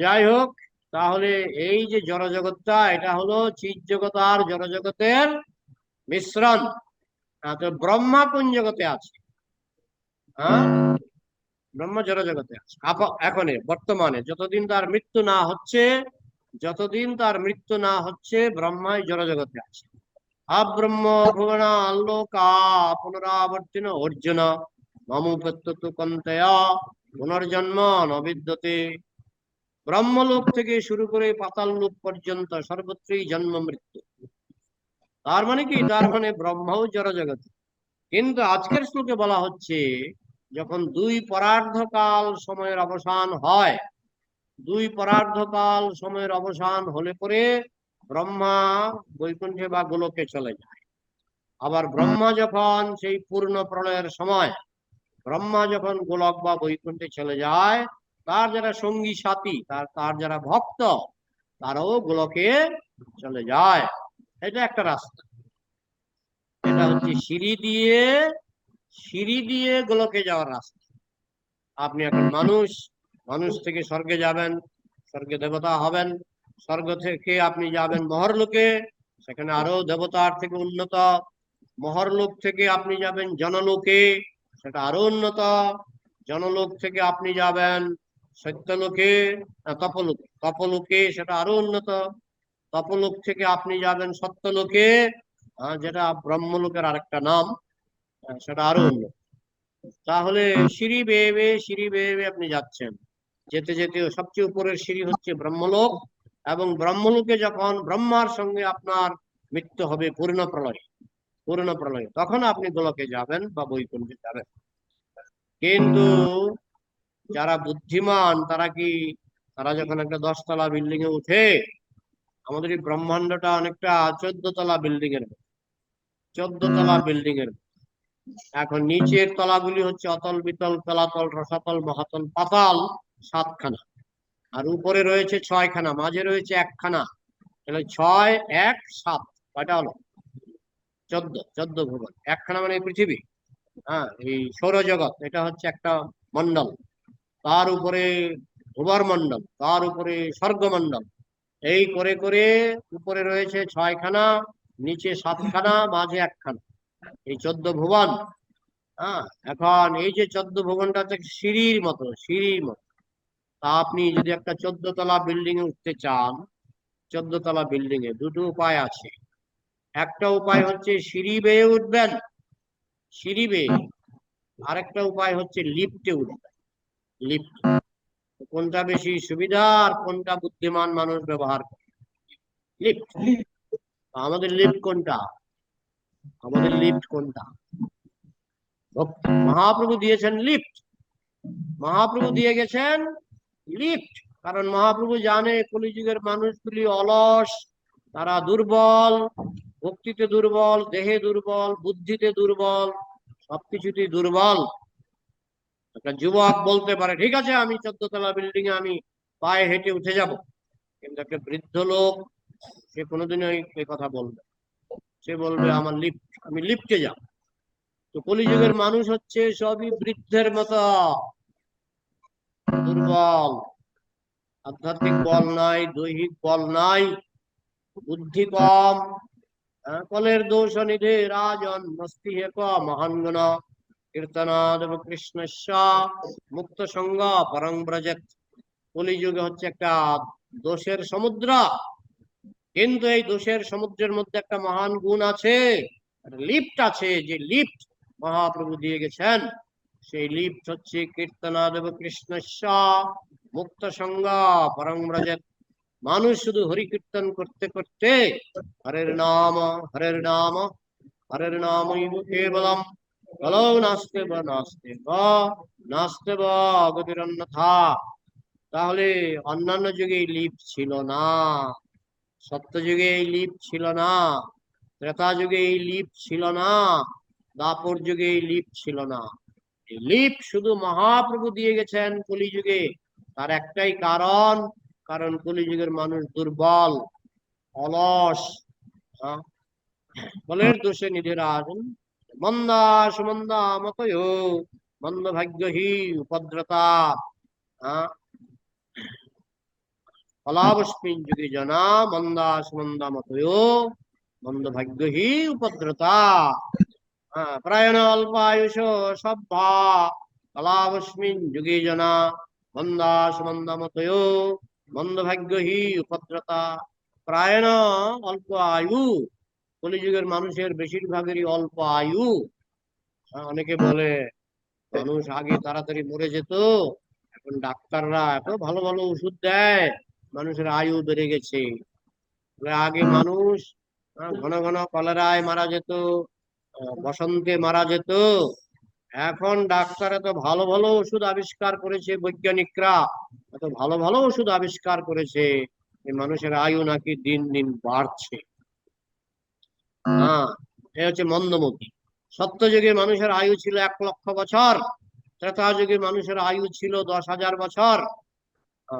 যাই হোক তাহলে এই যে জড়জগৎটা, এটা হলো চিৎ আর জড়জগতের মিশ্রণ। তো ব্রহ্মা কোন জগতে আছে? হ্যাঁ? ব্রহ্ম জড় জগতে আছে এখনে, বর্তমানে, যতদিন তার মৃত্যু না হচ্ছে, যতদিন তার মৃত্যু না হচ্ছে, ব্রহ্মাই জড় জগতে আছে। আব্রহ্ম ভুবনা আল্লোকা পুনরাবর্তিন অর্জুন। মমুপত্যতু কন্তয়া, পুনর্জন্ম, নবিদ্যতে। ব্রহ্মলোক থেকে শুরু করে পাতাল লোক পর্যন্ত সর্বত্রই জন্ম মৃত্যু। তার মানে কি? তার মানে ব্রহ্মও জড় জগৎ কিন্তু আজকের শ্লোকে বলা হচ্ছে, যখন দুই পরার্ধকাল সময়ের অবসান হয়, দুই পরার্ধকাল সময়ের অবসান হলে পরে ব্রহ্মা বৈকুণ্ঠে বা গোলকে চলে যায়। আবার ব্রহ্মা যখন সেই পূর্ণ প্রলয়ের সময়, ব্রহ্মা যখন গোলক বা বৈকুণ্ঠে চলে যায় তার যারা সঙ্গী সাথী, তার তার যারা ভক্ত, তারাও গোলকে চলে যায়। এটা একটা রাস্তা। এটা হচ্ছে সিঁড়ি দিয়ে সিঁড়ি দিয়ে গোলকে যাওয়ার রাস্তা। আপনি এখন মানুষ মানুষ থেকে স্বর্গে যাবেন, স্বর্গে দেবতা হবেন। স্বর্গ থেকে আপনি যাবেন মহরলোকে, সেখানে আরও দেবতার থেকে উন্নত। মহরলোক থেকে আপনি যাবেন জনলোকে, সেটা আরও উন্নত। জনলোক থেকে আপনি যাবেন সত্যলোকে তপলোকে। তপলোকে সেটা আরও উন্নত। তপলোক থেকে আপনি যাবেন সত্যলোকে যেটা ব্রহ্মলোকের আরেকটা নাম সেটা আরও উন্নত। তাহলে সিঁড়ি বেয়ে বেয়ে সিঁড়ি বেয়ে বেয়ে আপনি যাচ্ছেন। যেতে যেতে সবচেয়ে উপরের সিঁড়ি হচ্ছে ব্রহ্মলোক এবং ব্রহ্মলোকে যখন ব্রহ্মার সঙ্গে আপনার মৃত্যু হবে পূর্ণ প্রলয়ে পূর্ণ প্রলয়ে তখন আপনি গোলকে যাবেন বা বৈকুণ্ঠে যাবেন। কিন্তু যারা বুদ্ধিমান তারা কি তারা যখন একটা দশতলা বিল্ডিং এ উঠে আমাদের এই ব্রহ্মাণ্ডটা অনেকটা চোদ্দ তলা বিল্ডিং এর। চোদ্দ তলা বিল্ডিং এর এখন নিচের তলাগুলি হচ্ছে অতল বিতল তলাতল রসাতল মহাতল পাতাল সাতখানা। আর উপরে রয়েছে ছয়খানা মাঝে রয়েছে একখানা। তাহলে ছয় এক সাত কয়টা হলো? চোদ্দ চোদ্দ ভুবন একখানা মানে পৃথিবী। হ্যাঁ এই সৌরজগৎ এটা হচ্ছে একটা মন্ডল তার উপরে ভুবর মন্ডল তার উপরে স্বর্গমন্ডল এই করে করে উপরে রয়েছে ছয়খানা, নিচে সাতখানা, মাঝে একখানা। এই চোদ্দ ভুবন হ্যাঁ? এখন এই যে চোদ্দ ভুবনটা হচ্ছে সিঁড়ির মতো সিঁড়ির মতো। তা আপনি যদি একটা চোদ্দ তলা বিল্ডিং এ উঠতে চান চোদ্দ তলা বিল্ডিং এ দুটো উপায় আছে। একটা উপায় হচ্ছে সিঁড়ি বেয়ে উঠবেন, সিঁড়ি বেয়ে। আরেকটা উপায় হচ্ছে লিফটে উঠবেন। লিফট কোনটা বেশি সুবিধা আর কোনটা বুদ্ধিমান মানুষ ব্যবহার করে? লিফট আমাদের লিফট কোনটা? আমাদের লিফট কোনটা? মহাপ্রভু দিয়েছেন লিফট মহাপ্রভু দিয়ে গেছেন লিফট কারণ মহাপ্রভু জানে কলিযুগের মানুষগুলি অলস, তারা দুর্বল, ভক্তিতে দুর্বল, দেহে দুর্বল, বুদ্ধিতে দুর্বল, সবকিছুতেই দুর্বল। একটা যুবক বলতে পারে ঠিক আছে আমি চোদ্দ তলা বিল্ডিং এ আমি পায়ে হেঁটে উঠে যাব। কিন্তু একটা বৃদ্ধ লোক সে কোনোদিনই এই কথা বলবে সে বলবে আমার লিফট আমি লিফটে যাব। তো কলিযুগের মানুষ হচ্ছে সবই বৃদ্ধের মতো। দুর্বল। আধ্যাত্মিক বল নাই দৈহিক বল নাই বুদ্ধি কম। কলের দোষ নিধে রাজন মস্তি এক মহান কীর্তনাদেব কৃষ্ণস্য মুক্ত সঙ্গ পরং ব্রজত কলিযুগে হচ্ছে একটা দোষের সমুদ্র। কিন্তু এই দোষের সমুদ্রের মধ্যে একটা মহান গুণ আছে লিফট আছে, যে লিফট মহাপ্রভু দিয়ে গেছেন। সেই লিফট হচ্ছে কীর্তনাদেব কৃষ্ণস্য মুক্ত সঙ্গ পরং ব্রজত মানুষ শুধু হরি কীর্তন করতে করতে হরের নাম হরের নাম হরের নাম কেবলম কলৌ নাস্তে বা নাস্তে তাহলে অন্যান্য যুগে এই লিফট ছিল না সত্য যুগে এই লিফট ছিল না, ত্রেতা যুগে এই লিফট ছিল না দাপর যুগে এই লিফট ছিল না। লিফট শুধু মহাপ্রভু দিয়ে গেছেন কলিযুগে। তার একটাই কারণ কারণ কলিযুগের মানুষ দুর্বল, অলস? বলের দোষে নিধিরাজ। মন্দা সুমন্দা মতয়, মন্দ ভাগ্যহী উপদ্রতা? ফলাবস্মিন যুগে জনা, মন্দা সুমন্দা মতয়, মন্দ ভাগ্য হি উপদ্রতা প্রায়ণ অল্পায়ুষ সভ্যা কলাবস্মিন যুগে জনা, মন্দা সুমন্দা মতয়, মন্দ ভাগ্য হি উপদ্রতা। প্রায়ণ অল্প আয়ু কলিযুগের মানুষের বেশিরভাগেরই অল্প আয়ু। হ্যাঁ, অনেকে বলে মানুষ আগে তাড়াতাড়ি মরে যেত এখন ডাক্তাররা এত ভালো ভালো ওষুধ দেয় মানুষের আয়ু বেড়ে গেছে। আগে মানুষ আহ, ঘন ঘন কলেরায় মারা যেত বসন্তে মারা যেত। এখন ডাক্তার এত ভালো ভালো ওষুধ আবিষ্কার করেছে বৈজ্ঞানিকরা এত ভালো ভালো ওষুধ আবিষ্কার করেছে মানুষের আয়ু নাকি দিন দিন বাড়ছে। হ্যাঁ এ হচ্ছে মন্দমতি। সত্যযুগে মানুষের আয়ু ছিল এক লক্ষ বছর ত্রেতা যুগে মানুষের আয়ু ছিল দশ হাজার বছর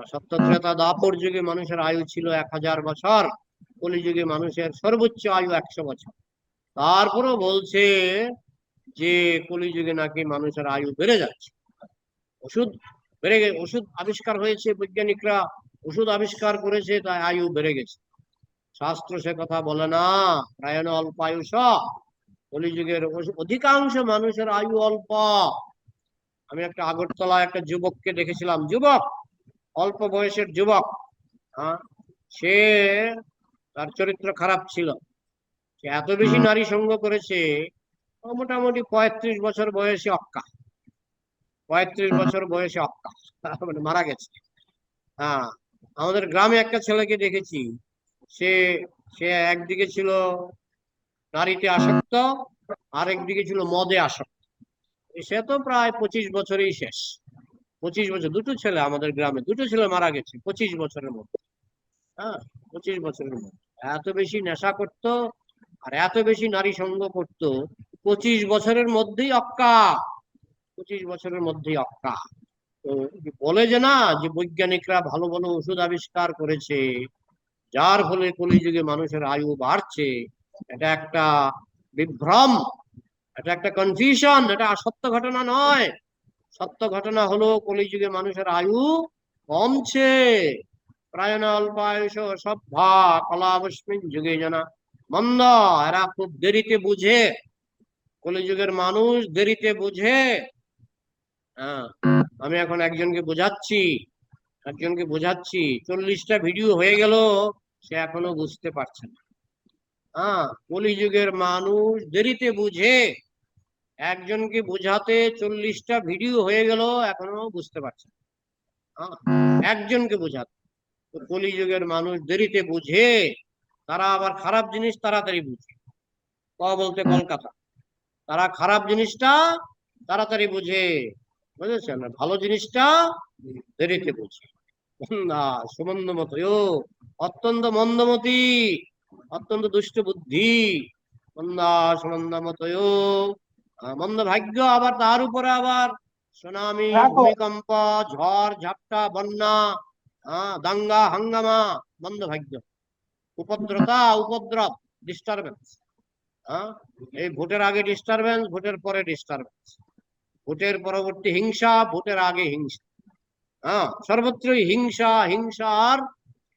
সত্য ত্রেতা দাপর যুগে মানুষের আয়ু ছিল এক হাজার বছর কলিযুগে মানুষের সর্বোচ্চ আয়ু একশো বছর। তারপরও বলছে যে কলিযুগে নাকি মানুষের আয়ু বেড়ে যাচ্ছে। ওষুধ বেড়ে গেছে ওষুধ আবিষ্কার হয়েছে বৈজ্ঞানিকরা ওষুধ আবিষ্কার করেছে তাই আয়ু বেড়ে গেছে। শাস্ত্র সে কথা বলে না। প্রায়ণ অল্পায়ুষ কলিযুগের অস- অধিকাংশ মানুষের আয়ু অল্প। আমি একটা আগরতলা একটা যুবককে দেখেছিলাম। যুবক অল্প বয়সের যুবক। হ্যাঁ সে তার চরিত্র খারাপ ছিল। সে এত বেশি নারী সঙ্গ করেছে মোটামুটি পঁয়ত্রিশ বছর বয়সে অক্কা। পঁয়ত্রিশ বছর বয়সে অক্কা। মানে মারা গেছে। হ্যাঁ আমাদের গ্রামে একটা ছেলেকে দেখেছি। সে সে একদিকে ছিল নারীতে আসক্ত আর একদিকে ছিল মদে আসক্ত। সে তো প্রায় পঁচিশ বছরেই শেষ। পঁচিশ বছর, দুটো ছেলে আমাদের গ্রামে, দুটো ছেলে মারা গেছে পঁচিশ বছরের মধ্যে। হ্যাঁ পঁচিশ বছরের মধ্যে। এত বেশি নেশা করতো আর এত বেশি নারী সঙ্গ করতো, পঁচিশ বছরের মধ্যেই অক্কা। পঁচিশ বছরের মধ্যেই অক্কা। তো বলে যে না, যে বৈজ্ঞানিকরা ভালো ভালো ওষুধ আবিষ্কার করেছে যার ফলে কলিযুগে মানুষের আয়ু বাড়ছে। এটা একটা বিভ্রম, এটা একটা কনফিউশন এটা সত্য ঘটনা নয়। সত্য ঘটনা হলো কলিযুগে মানুষের আয়ু কমছে। প্রায়ণ অল্পায়ুষ সভ্যা কলাবস্মিন যুগে জানা মন্দ। এরা খুব দেরিতে বুঝে। কলিযুগের মানুষ দেরিতে বুঝে। হ্যাঁ আমি এখন একজনকে বোঝাচ্ছি একজনকে বোঝাচ্ছি। চল্লিশটা ভিডিও হয়ে গেল। সে এখনও বুঝতে পারছে না। হ্যাঁ কলিযুগের মানুষ দেরিতে বুঝে। একজনকে বোঝাতে চল্লিশটা ভিডিও হয়ে গেল এখনও বুঝতে পারছে হ্যাঁ, একজনকে বোঝাতে। তো কলিযুগের মানুষ দেরিতে বুঝে তারা আবার খারাপ জিনিস তাড়াতাড়ি বুঝে। ক বলতে কলকাতা? তারা খারাপ জিনিসটা তাড়াতাড়ি বুঝে। বুঝেছেন? ভালো জিনিসটা দেরিতে বুঝে। না সুমন্দ মতো অত্যন্ত মন্দমতি অত্যন্ত দুষ্ট বুদ্ধি মন্দা ভাগ্য আবার তার উপরে আবার। সুনামি ভূমিকম্প ঝড় ঝাপটা বন্যা দাঙ্গা হাঙ্গামা মন্দ ভাগ্য উপদ্রতা উপদ্রব ডিস্টারবেন্স এই ভোটের আগে ডিস্টারবেন্স ভোটের পরে ডিস্টারবেন্স ভোটের পরবর্তী হিংসা ভোটের আগে হিংসা। হ্যাঁ সর্বত্রই হিংসা হিংসা আর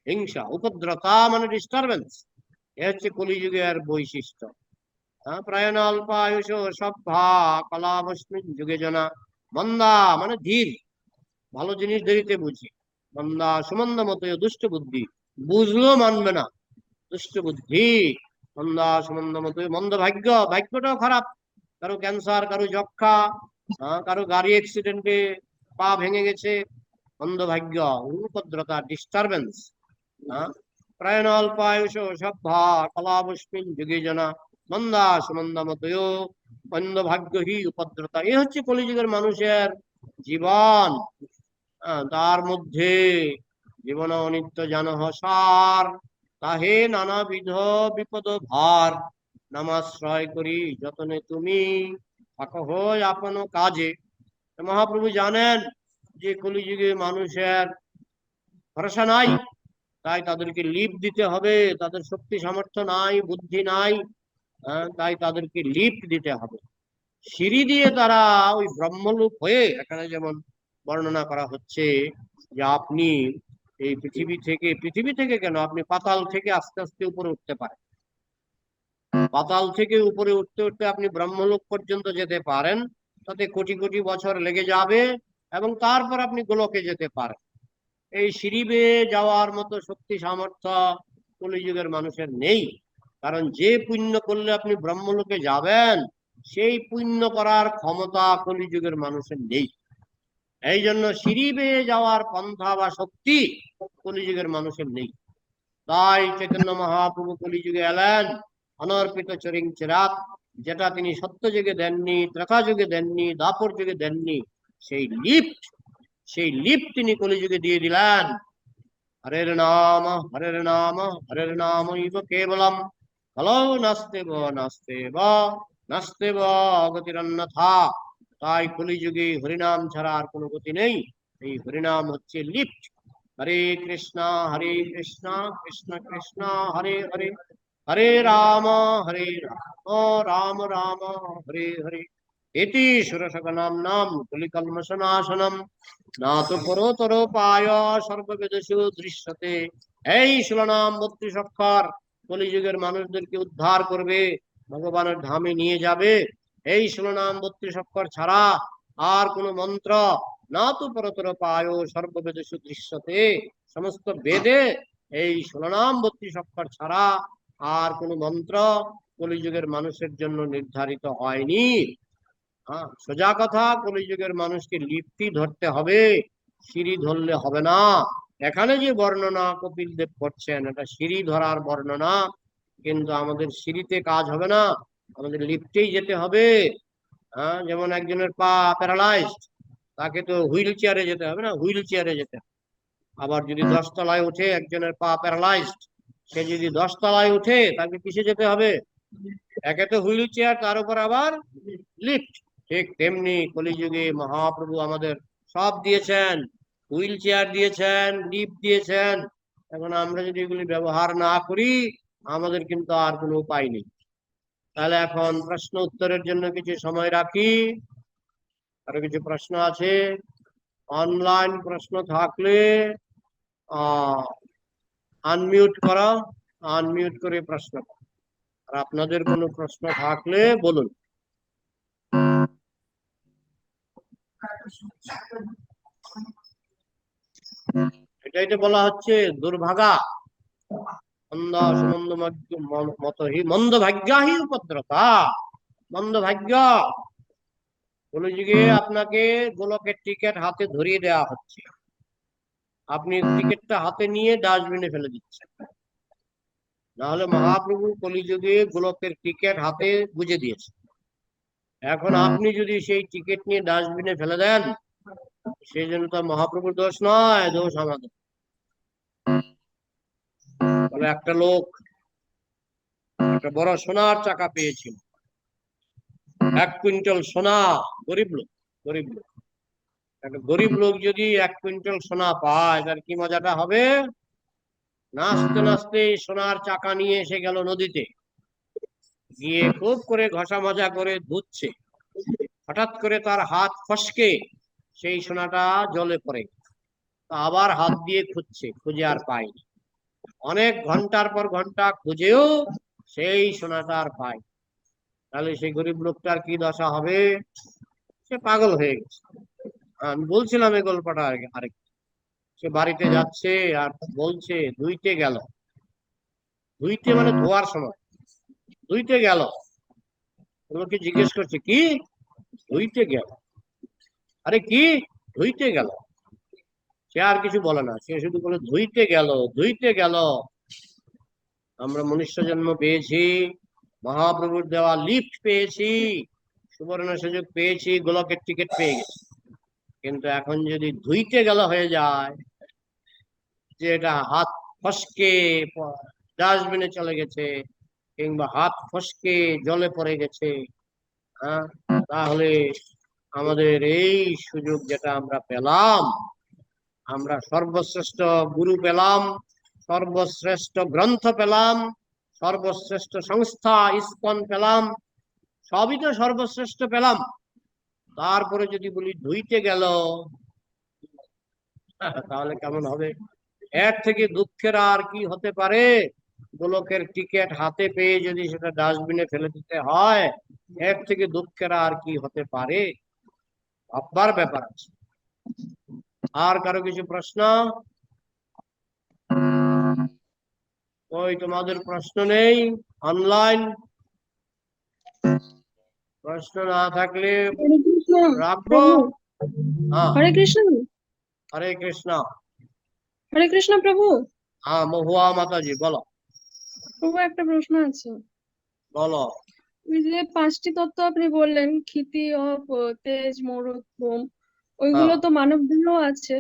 হিংসা, উপদ্রতা মানে ডিস্টারবেন্স এ হচ্ছে কলিযুগের বৈশিষ্ট্য। হ্যাঁ প্রায়ণ অল্পায়ুষ সভ্যা, কলাবস্মিন যুগে জনা মন্দা মানে ধীর। ভালো জিনিস দেরিতে বুঝি। মন্দা সুমন্দ মতো দুষ্ট বুদ্ধি। বুঝলেও মানবে না। দুষ্ট বুদ্ধি। মন্দা সুমন্দ মতো মন্দ ভাগ্য। ভাগ্যটাও খারাপ। কারও ক্যান্সার কারও যক্ষা কারও গাড়ি অ্যাক্সিডেন্টে পা ভেঙে গেছে। মন্দ ভাগ্য উপদ্রতা। ডিস্টারবেন্স হচ্ছে কলিযুগের মানুষের জীবন তার মধ্যে জীবন অনিত্য জানহ সার, তাহে নানাবিধ বিপদ ভার। নামাশ্রয় করি যতনে তুমি আপন কাজে। মহাপ্রভু জানেন যে কলিযুগে মানুষের ভরসা নাই তাই তাদেরকে লিপ দিতে হবে তাদের শক্তি সামর্থ্য নাই বুদ্ধি নাই আহ, তাই তাদেরকে লিফট দিতে হবে। সিঁড়ি দিয়ে তারা ওই ব্রহ্মলোক হয়ে এখানে যেমন বর্ণনা করা হচ্ছে যে আপনি এই পৃথিবী থেকে পৃথিবী থেকে কেন? আপনি পাতাল থেকে আস্তে আস্তে উপরে উঠতে পারেন। পাতাল থেকে উপরে উঠতে উঠতে আপনি ব্রহ্মলোক পর্যন্ত যেতে পারেন তাতে কোটি কোটি বছর লেগে যাবে এবং তারপর আপনি গোলকে যেতে পারেন। এই সিঁড়ি বেয়ে যাওয়ার মতো শক্তি, সামর্থ্য কলিযুগের মানুষের নেই। কারণ যে পুণ্য করলে আপনি ব্রহ্মলোকে যাবেন, সেই পুণ্য করার ক্ষমতা কলিযুগের মানুষের নেই। এই জন্য সিঁড়ি বেয়ে যাওয়ার পন্থা বা শক্তি কলিযুগের মানুষের নেই। তাই চৈতন্য মহাপ্রভু কলিযুগে এলেন, অনর্পিত চরিং চেরাত যেটা তিনি সত্য যুগে দেননি ত্রেতা যুগে দেননি দাপর যুগে দেননি সেই লিফট সেই লিফট তিনি কলিযুগে দিয়ে দিলেন। হরের নাম হরের নাম হরের নাম ইব কেবলম। হলো নাস্তে ব নাস্তে ব নাস্তে ব গতিরন্যথা তাই কলিযুগে হরিনাম ছাড়া আর কোনো গতি নেই। এই হরিনাম হচ্ছে লিফট। হরে কৃষ্ণ হরে কৃষ্ণ কৃষ্ণ কৃষ্ণ, হরে হরে। হরে রাম হরে রাম রাম রাম, হরে হরে। এটি সুরসকনাম নাম কলিকলমশনাশনম না তো পরতর পায় সর্ববেদসু দৃশ্যতে। এই শিলনাম বত্রিশ অক্ষর কলিযুগের মানুষদেরকে উদ্ধার করবে, ভগবানের ধামে নিয়ে যাবে। এই শিলনাম বত্রিশ অক্ষর ছাড়া আর কোন মন্ত্র না তো পরতর পায় সর্ববেদসু দৃশ্যতে। সমস্ত বেদে এই শিলনাম বত্রিশ অক্ষর ছাড়া আর কোন মন্ত্র কলিযুগের মানুষের জন্য নির্ধারিত হয়নি। হ্যাঁ সোজা কথা কলিযুগের মানুষকে লিপ্তি ধরতে হবে সিঁড়ি ধরলে হবে না। এখানে যে বর্ণনা কপিল দেব করছেন এটা সিঁড়ি ধরার বর্ণনা কিন্তু আমাদের সিঁড়িতে কাজ হবে না আমাদের লিফটেই যেতে হবে। হ্যাঁ যেমন একজনের পা প্যারালাইজড তাকে তো হুইল চেয়ারে যেতে হবে না হুইল চেয়ারে যেতে হবে। আবার যদি দশতলায় উঠে একজনের পা প্যারালাইজড সে যদি দশতলায় উঠে তাকে কিসে যেতে হবে? একে তো হুইল চেয়ার তার উপর আবার লিফট। ঠিক তেমনি কলিযুগে মহাপ্রভু আমাদের সব দিয়েছেন, হুইল চেয়ার দিয়েছেন লিফট দিয়েছেন। এখন আমরা যদি এগুলি ব্যবহার না করি, আমাদের কিন্তু আর কোনো উপায় নেই। তাহলে এখন প্রশ্ন উত্তরের জন্য কিছু সময় রাখি। আরও কিছু প্রশ্ন আছে? অনলাইন প্রশ্ন থাকলে আনমিউট করা। আনমিউট করে প্রশ্ন। আর আপনাদের কোনো প্রশ্ন থাকলে বলুন। এটাই তো বলা হচ্ছে দুর্ভাগা। মন্দ সুমন্দ মত মন্দ ভাগ্যা উপদ্রতা মন্দ ভাগ্য কোন আপনাকে গোলকের টিকিট হাতে ধরিয়ে দেওয়া হচ্ছে। আপনি টিকিটটা হাতে নিয়ে ডাস্টবিনে ফেলে দিচ্ছেন। নাহলে মহাপ্রভু কলিযুগে গোলকের টিকিট হাতে বুঝে দিয়েছে এখন আপনি যদি সেই টিকিট নিয়ে ডাস্টবিনে ফেলে দেন সেই জন্য তো মহাপ্রভুর দোষ নয় দোষ আমাদের। বলে একটা লোক একটা বড় সোনার চাকা পেয়েছিল। এক কুইন্টাল সোনা গরিব লোক গরিব লোক। একটা গরিব লোক যদি এক কুইন্টাল সোনা পায় তার কি মজাটা হবে? নাচতে নাচতে সোনার চাকা নিয়ে এসে গেল নদীতে। গিয়ে খুব করে ঘষা মজা করে ধুচ্ছে। হঠাৎ করে তার হাত ফসকে সেই সোনাটা জলে পড়ে। আবার হাত দিয়ে খুঁজছে খুঁজে আর পায়নি। অনেক ঘণ্টার পর ঘণ্টা খুঁজেও সেই সোনাটা আর পায়। তাহলে সেই গরিব লোকটার কি দশা হবে? সে পাগল হয়ে গেছে। আমি বলছিলাম এই গল্পটা আরেক আরেক সে বাড়িতে যাচ্ছে আর বলছে ধুইতে গেল। ধুইতে মানে ধোয়ার সময়। ধুইতে গেল। লোকে জিজ্ঞেস করছে, কি? ধুইতে গেল। আরে কি? ধুইতে গেল। সে আর কিছু বলে না। সে শুধু বলে ধুইতে গেল ধুইতে গেল। আমরা মনুষ্য জন্ম পেয়েছি, মহাপ্রভুর দেওয়া লিফট পেয়েছি, সুবর্ণ সুযোগ পেয়েছি, গোলকের টিকিট পেয়ে গেছি। কিন্তু এখন যদি ধুইতে গেল হয়ে যায়, যে এটা হাত ফসকে ডাস্টবিনে চলে গেছে কিংবা হাত ফসকে জলে পড়ে গেছে হ্যাঁ? তাহলে আমাদের এই সুযোগ যেটা আমরা পেলাম আমরা সর্বশ্রেষ্ঠ গুরু পেলাম সর্বশ্রেষ্ঠ গ্রন্থ পেলাম সর্বশ্রেষ্ঠ সংস্থা ইস্কন পেলাম সবই তো সর্বশ্রেষ্ঠ পেলাম। তারপরে যদি বলি ধুইতে গেল তাহলে কেমন হবে? এর থেকে দুঃখের আর কি হতে পারে? গোলকের টিকিট হাতে পেয়ে যদি সেটা ডাস্টবিনে ফেলে দিতে হয় এর থেকে দুঃখের আর কি হতে পারে? ভাববার ব্যাপার আছে। আর কারও কিছু প্রশ্ন? ওই তোমাদের প্রশ্ন নেই অনলাইন প্রশ্ন না থাকলে রাখব? হ্যাঁ। হরে কৃষ্ণ। হরে কৃষ্ণ। হরে কৃষ্ণ প্রভু। হ্যাঁ মহুয়া মাতাজি বলো। প্রভু একটা প্রশ্ন আছে। বলো। ওই যে পাঁচটি তত্ত্ব আপনি বললেন ক্ষিতি অপ তেজ মরুত বোম ওইগুলো হ্যাঁ। তো মানব দেহেও আছে।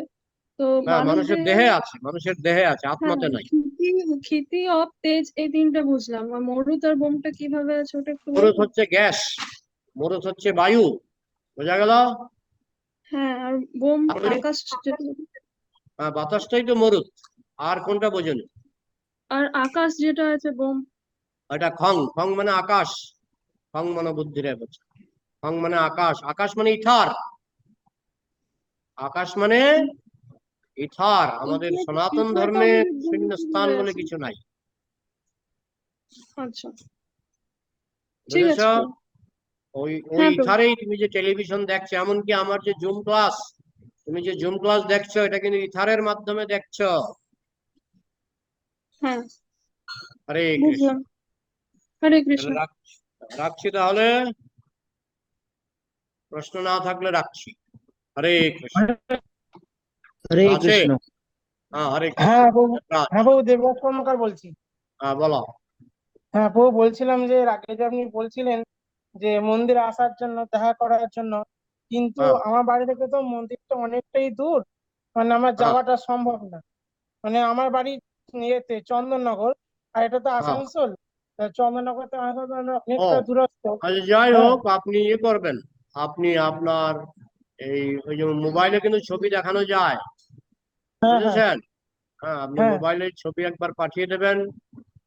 তো হ্যাঁ মানুষের দেহে- আছে মানুষের দেহে আছে আত্মাতে হ্যাঁ, নাই ক্ষিতি ক্ষিতি অপ তেজ এই তিনটা বুঝলাম। আর মরুত আর বোমটা কীভাবে আছে ওটা একটু মরুত হচ্ছে গ্যাস মরুত হচ্ছে বায়ু বোঝা গেল? হ্যাঁ আর বোম আকাশ হ্যাঁ, বাতাসটাই তো মরুত আর কোনটা বোঝেনি? আর আকাশ যেটা আছে বোম। এটা খং খং মানে আকাশ খং মানে বুদ্ধিরে বোঝে খং মানে আকাশ আকাশ মানে ইথার। আকাশ মানে ইথার আমাদের সনাতন ধর্মে শূন্য স্থান বলে কিছু নাই। আচ্ছা। ঠিক আছে। ওই ওই হ্যাঁ, ইথারেই তুমি যে টেলিভিশন দেখছ এমনকি আমার যে জুম ক্লাস তুমি যে জুম ক্লাস দেখছ এটা কিন্তু ইথারের মাধ্যমে দেখছ। হ্যাঁ। হরে কৃষ্ণ। হরে কৃষ্ণ। রাখছি তাহলে? প্রশ্ন না থাকলে রাখছি। হরে কৃষ্ণ। হরে কৃষ্ণ। হ্যাঁ হরে হ্যাঁ হ্যাঁ প্রভু দেবরাজ কর্মকার বলছি। হ্যাঁ বলো। হ্যাঁ প্রভু বলছিলাম যে এর আগে যে আপনি বলছিলেন যে মন্দিরে আসার জন্য দেখা করার জন্য কিন্তু। আমার বাড়ি থেকে তো মন্দিরটা অনেকটাই দূর। মানে আমার। যাওয়াটা সম্ভব না। মানে আমার বাড়ি ইয়েতে চন্দননগর। আর এটা তো হ্যাঁ। আসানসোল। চন্দননগর তো আসানসোল অনেকটা। দূরত্ব যাই হ্যাঁ। হোক আপনি ইয়ে করবেন। আপনি আপনার এই ওই যে মোবাইলে কিন্তু ছবি দেখানো যায়। হ্যাঁ বুঝেছেন? হ্যাঁ আপনি। মোবাইলে ছবি একবার পাঠিয়ে দেবেন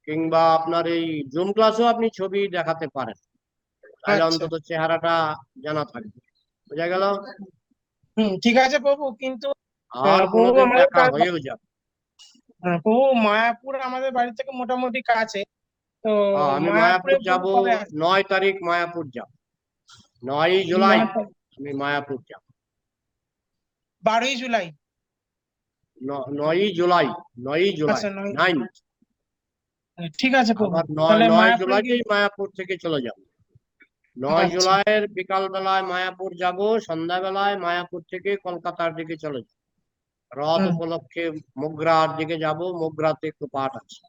কিংবা আপনার এই জুম ক্লাসেও আপনি ছবি দেখাতে পারেন। তাহলে আচ্ছা। অন্তত চেহারাটা জানা থাকবে। বোঝা গেল? ঠিক আছে প্রভু কিন্তু আর কোনোদিন দেখা হয়েও যাবে। হ্যাঁ, প্রভু মায়াপুর আমাদের বাড়ি থেকে মোটামুটি কাছে। তো আমি মায়াপুর যাব নয় তারিখ মায়াপুর যাব। নয় জুলাই আমি মায়াপুর যাব। বারোই জুলাই। ন- নয়ই জুলাই নয়ই জুলাই আচ্ছা নাইন। ঠিক আছে নয় নয় মায়াপুরে গিয়ে- মায়াপুর থেকে চলে যাব। নয় আচ্ছা। জুলাইয়ের বিকাল বেলায় মায়াপুর যাব সন্ধ্যাবেলায় মায়াপুর থেকে কলকাতার দিকে চলে যাব। রথ উপলক্ষে মোগরার দিকে যাব মোগরাতে একটু পাঠ আছে।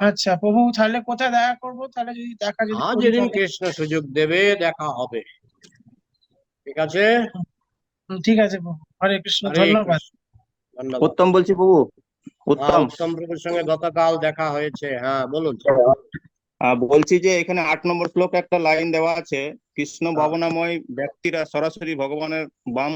আচ্ছা প্রভু তাহলে কোথায় দেখা করব? তাহলে যদি দেখা যদি হ্যাঁ যেদিন কৃষ্ণ সুযোগ দেবে দেখা হবে। ঠিক আছে? ঠিক আছে প্রভু। হরে কৃষ্ণ ধন্যবাদ। উত্তম বলছি প্রভু হ্যাঁ, উত্তম। উত্তম প্রভুর সঙ্গে গতকাল দেখা হয়েছে। হ্যাঁ বলুন। বলছি যে এখানে আট নম্বর শ্লোক একটা লাইন দেওয়া আছে কৃষ্ণ হ্যাঁ। ভাবনাময় ব্যক্তিরা সরাসরি ভগবানের বাম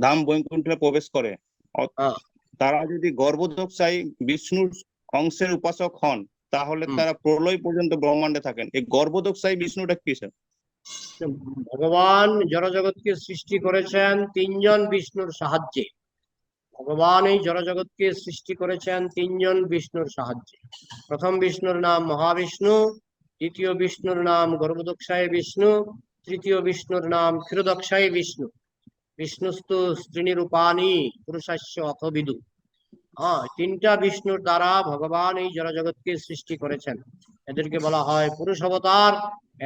ধাম বৈকুণ্ঠে প্রবেশ করে। হ্যাঁ। তারা যদি গর্ভদোষাই বিষ্ণুর অংশের উপাসক হন তাহলে তারা প্রলয় পর্যন্ত ব্রহ্মাণ্ডে থাকেন। এই গর্ভদোষাই বিষ্ণুটা কিসের? ভগবান জড়জগৎকে সৃষ্টি করেছেন তিনজন বিষ্ণুর সাহায্যে। ভগবান এই জড়জগৎকে সৃষ্টি করেছেন তিনজন বিষ্ণুর সাহায্যে। প্রথম বিষ্ণুর নাম মহাবিষ্ণু, দ্বিতীয় বিষ্ণুর নাম গর্ভদক্ষায় বিষ্ণু, তৃতীয় বিষ্ণুর নাম ক্ষীরদক্ষায় বিষ্ণু। বিষ্ণুস্তু স্ত্রীনিরূপানি পুরুষাস্য অথবিদু হ্যাঁ তিনটা বিষ্ণুর দ্বারা ভগবান এই জড়জগৎকে সৃষ্টি করেছেন। এদেরকে বলা হয় পুরুষ অবতার।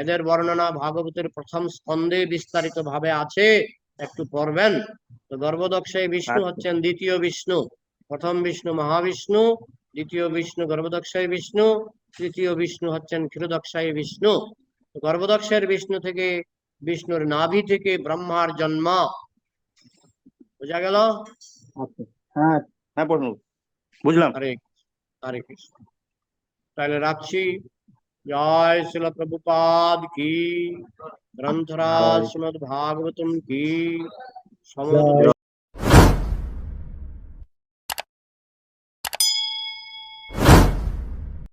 এদের বর্ণনা ভাগবতের প্রথম স্কন্ধে বিস্তারিত ভাবে আছে। একটু পড়বেন। তো গর্ভদক্ষায় বিষ্ণু আচ্ছা। হচ্ছেন দ্বিতীয় বিষ্ণু। প্রথম বিষ্ণু মহাবিষ্ণু দ্বিতীয় বিষ্ণু গর্ভদক্ষায় বিষ্ণু তৃতীয় বিষ্ণু হচ্ছেন ক্ষীরদক্ষায় বিষ্ণু। গর্ভদক্ষের বিষ্ণু থেকে বিষ্ণুর নাভি থেকে ব্রহ্মার জন্ম। বোঝা গেল? হ্যাঁ হ্যাঁ প্রশ্ন বুঝলাম। হরে হরে কৃষ্ণ। তাহলে রাখছি। জয় শিল প্রভুপাদ কি? গ্রন্থরাজ শ্রীমদ ভাগবতম কি? সমস্ত